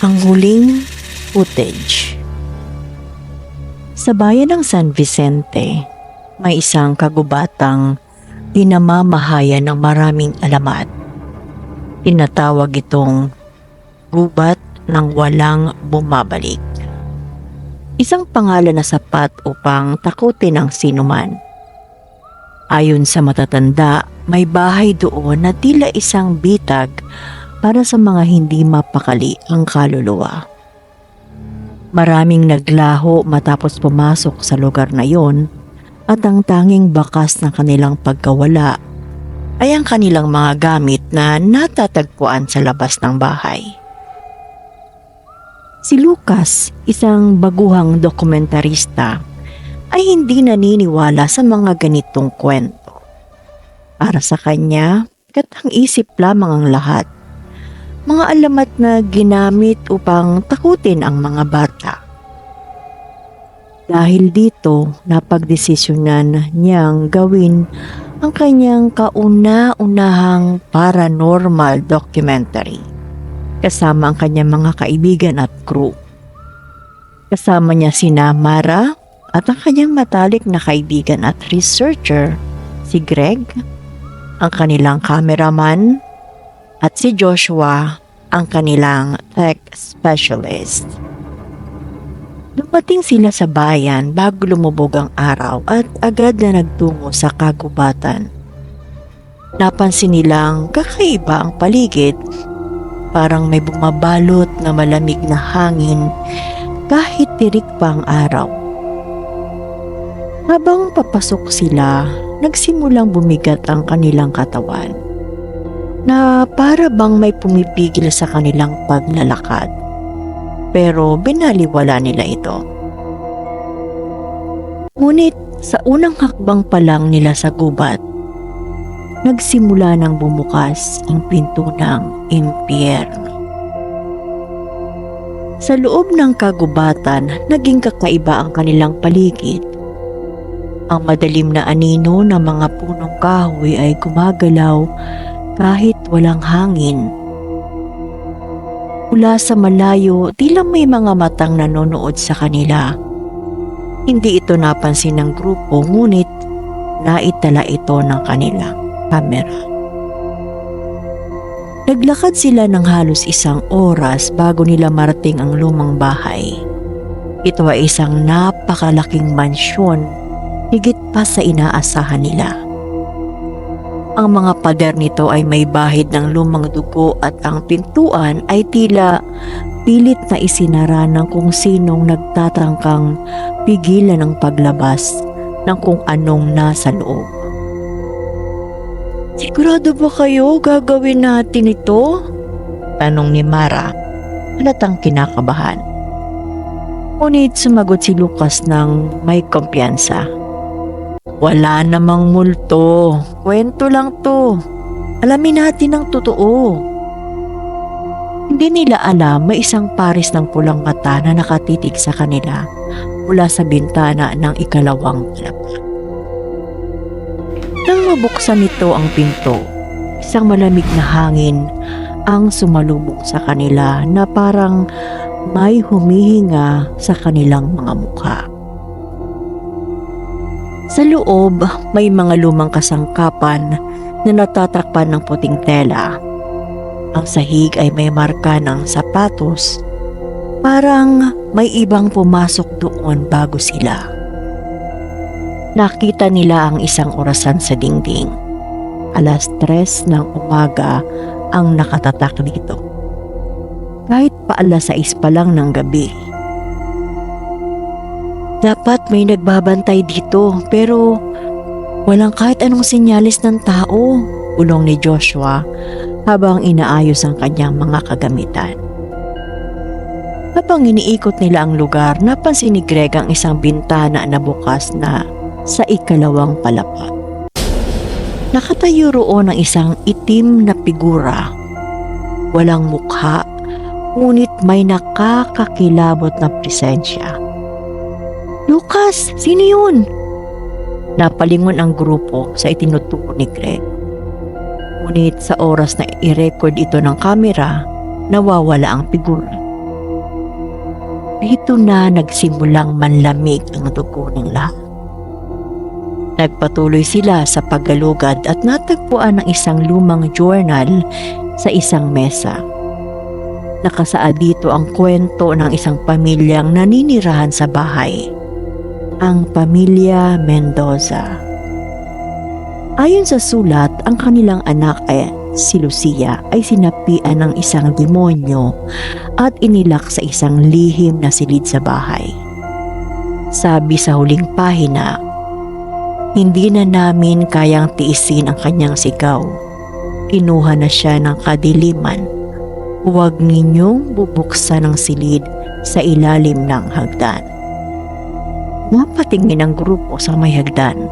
Ang huling footage. Sa bayan ng San Vicente, may isang kagubatang dinamamahayan ng maraming alamat. Tinatawag itong gubat ng walang bumabalik. Isang pangalan na sapat upang takutin ang sinuman. Ayon sa matatanda, may bahay doon na tila isang bitag para sa mga hindi mapakali ang kaluluwa. Maraming naglaho matapos pumasok sa lugar na yon at ang tanging bakas ng kanilang pagkawala ay ang kanilang mga gamit na natatagpuan sa labas ng bahay. Si Lucas, isang baguhang dokumentarista, ay hindi naniniwala sa mga ganitong kwento. Para sa kanya, katang isip lamang ang lahat. Mga alamat na ginamit upang takutin ang mga bata. Dahil dito, napagdesisyonan niyang gawin ang kanyang kauna-unahang paranormal documentary kasama ang kanyang mga kaibigan at crew. Kasama niya sina Mara at ang kanyang matalik na kaibigan at researcher, si Greg, ang kanilang cameraman, at si Joshua, ang kanilang tech specialist. Dumating sila sa bayan bago lumubog ang araw at agad na nagtungo sa kagubatan. Napansin nilang kakaiba ang paligid. Parang may bumabalot na malamig na hangin kahit tirik pa ang araw. Habang papasok sila, nagsimulang bumigat ang kanilang katawan na para bang may pumipigil sa kanilang paglalakad. Pero binaliwala nila ito. Ngunit sa unang hakbang pa lang nila sa gubat, nagsimula ng bumukas ang pinto ng impyerno. Sa loob ng kagubatan, naging kakaiba ang kanilang paligid. Ang madilim na anino ng mga punong kahoy ay gumagalaw kahit walang hangin. Mula sa malayo, tila may mga matang nanonood sa kanila. Hindi ito napansin ng grupo ngunit naitala ito ng kanilang kamera. Naglakad sila ng halos isang oras bago nila marating ang lumang bahay. Ito ay isang napakalaking mansyon, higit pa sa inaasahan nila. Ang mga pader nito ay may bahid ng lumang dugo at ang pintuan ay tila pilit na isinara ng kung sinong nagtatangkang pigilan ng paglabas ng kung anong nasa loob. Sigurado ba kayo gagawin natin ito? Tanong ni Mara, halatang kinakabahan. Ngunit sumagot si Lucas ng may kumpiyansa. Wala namang multo. Kwento lang to. Alamin natin ang totoo. Hindi nila alam may isang paris ng pulang mata na nakatitig sa kanila mula sa bintana ng ikalawang palapa. Nang mabuksan nito ang pinto, isang malamig na hangin ang sumalubong sa kanila na parang may humihinga sa kanilang mga mukha. Sa loob, may mga lumang kasangkapan na natatakpan ng puting tela. Ang sahig ay may marka ng sapatos. Parang may ibang pumasok doon bago sila. Nakita nila ang isang orasan sa dingding. Alas tres ng umaga ang nakatatak dito. Kahit pa alas 6 pa lang ng gabi. Dapat may nagbabantay dito pero walang kahit anong sinyalis ng tao, ulong ni Joshua habang inaayos ang kanyang mga kagamitan. Habang iniikot nila ang lugar, napansin ni Greg ang isang bintana na bukas na sa ikalawang palapag. Nakatayo roon ang isang itim na figura. Walang mukha, ngunit may nakakakilabot na presensya. Lucas, sino yun? Napalingon ang grupo sa itinuturo ni Greg. Ngunit sa oras na i-record ito ng kamera, nawawala ang figura. dito na nagsimulang manlamig ang dugo ng. Nagpatuloy sila sa paggalugad at natagpuan ng isang lumang journal sa isang mesa. Nakasaad dito ang kwento ng isang pamilyang naninirahan sa bahay. Ang pamilya Mendoza. Ayon sa sulat, ang kanilang anak ay si Lucia ay sinapian ng isang demonyo at inilak sa isang lihim na silid sa bahay. Sabi sa huling pahina, hindi na namin kayang tiisin ang kanyang sigaw. Kinuha na siya ng kadiliman. Huwag ninyong bubuksan ang silid sa ilalim ng hagdan. Napatingin ang grupo sa may hagdan.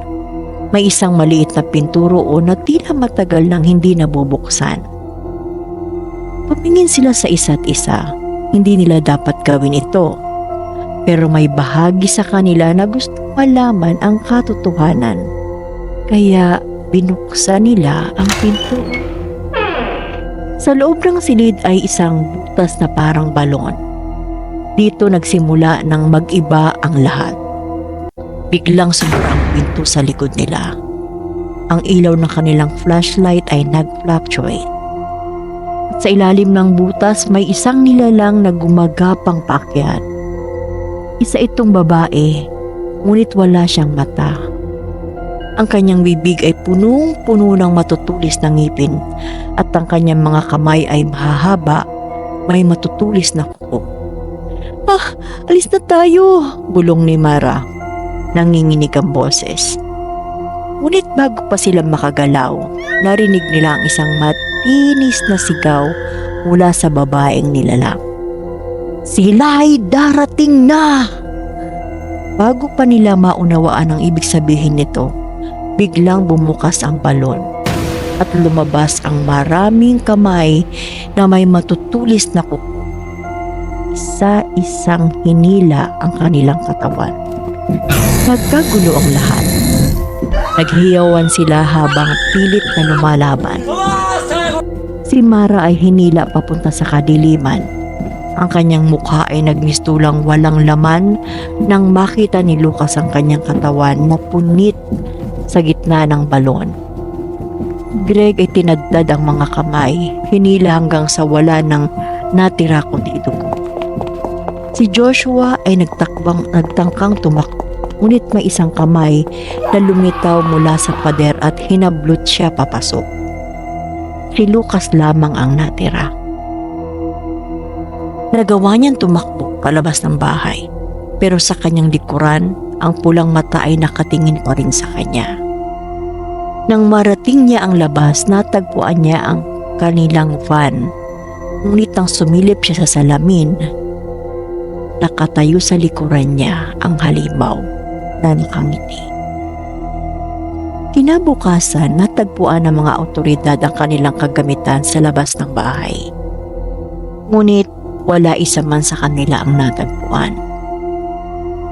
May isang maliit na pinturo na tila matagal nang hindi nabubuksan. Pamingin sila sa isa't isa. Hindi nila dapat gawin ito. Pero may bahagi sa kanila na gusto malaman ang katotohanan. Kaya binuksan nila ang pinto. Sa loob ng silid ay isang butas na parang balon. Dito nagsimula ng mag-iba ang lahat. Biglang sumura ang pinto sa likod nila. Ang ilaw ng kanilang flashlight ay nag-fluctuate. At sa ilalim ng butas may isang nilalang na gumagapang paakyat. Isa itong babae, ngunit wala siyang mata. Ang kanyang bibig ay punong-puno ng matutulis na ngipin at ang kanyang mga kamay ay mahahaba, may matutulis na kuko. Ah, alis na tayo, bulong ni Mara. Nanginginig ang boses. Ngunit bago pa sila makagalaw, narinig nila ang isang matinis na sigaw mula sa babaeng nilalang. Sila ay darating na! Bago pa nila maunawaan ang ibig sabihin nito, biglang bumukas ang balon at lumabas ang maraming kamay na may matutulis na kuko. Sa isang hinila ang kanilang katawan. Nagkagulo ang lahat. Naghiyawan sila habang pilit na lumalaban. Si Mara ay hinila papunta sa kadiliman. Ang kanyang mukha ay nagmistulang walang laman nang makita ni Lucas ang kanyang katawan na punit sa gitna ng balon. Greg ay tinadtad ang mga kamay, hinila hanggang sa wala ng natira kundi dugo. Si Joshua ay nagtakbang nagtangkang tumakbo, ngunit may isang kamay na lumitaw mula sa pader at hinablot siya papasok. Si Lucas lamang ang natira. Nagawa niyang tumakbo palabas ng bahay, pero sa kanyang likuran, ang pulang mata ay nakatingin pa rin sa kanya. Nang marating niya ang labas, natagpuan niya ang kanilang van. Ngunit nang sumilip siya sa salamin, nakatayo sa likuran niya ang halimaw na nakangiti. Kinabukasan, natagpuan ng mga otoridad ang kanilang kagamitan sa labas ng bahay. Ngunit wala isa man sa kanila ang natagpuan.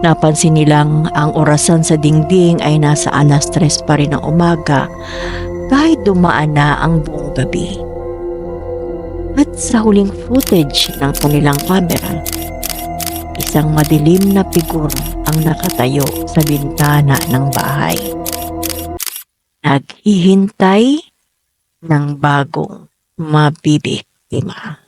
Napansin nilang ang orasan sa dingding ay nasa alas tres pa rin ng umaga kahit dumaan na ang buong gabi. At sa huling footage ng kanilang camera, isang madilim na figura ang nakatayo sa bintana ng bahay. Naghihintay ng bagong mabibiktima.